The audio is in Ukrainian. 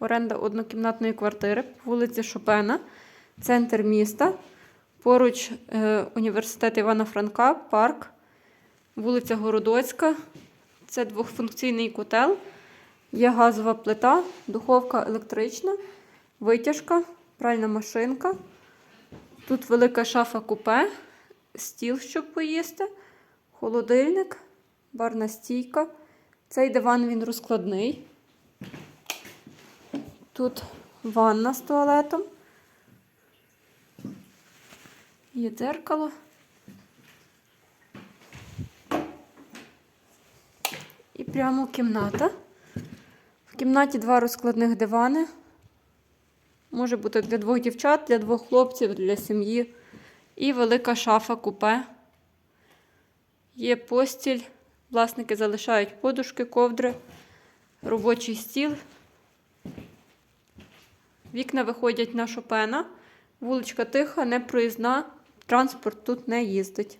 Оренда однокімнатної квартири по вулиці Шопена, центр міста. Поруч е, університет Івана Франка, парк, вулиця Городоцька. Це двохфункційний котел. Є газова плита, духовка електрична, витяжка, пральна машинка. Тут велика шафа купе, стіл, щоб поїсти, холодильник, барна стійка. Цей диван він розкладний. Тут ванна з туалетом. Є дзеркало. І прямо кімната. В кімнаті два розкладних дивани. Може бути для двох дівчат, для двох хлопців, для сім'ї. І велика шафа купе. Є постіль. Власники залишають подушки, ковдри, робочий стіл. Вікна виходять на Шопена. Вуличка тиха, непроїзна. Транспорт тут не їздить.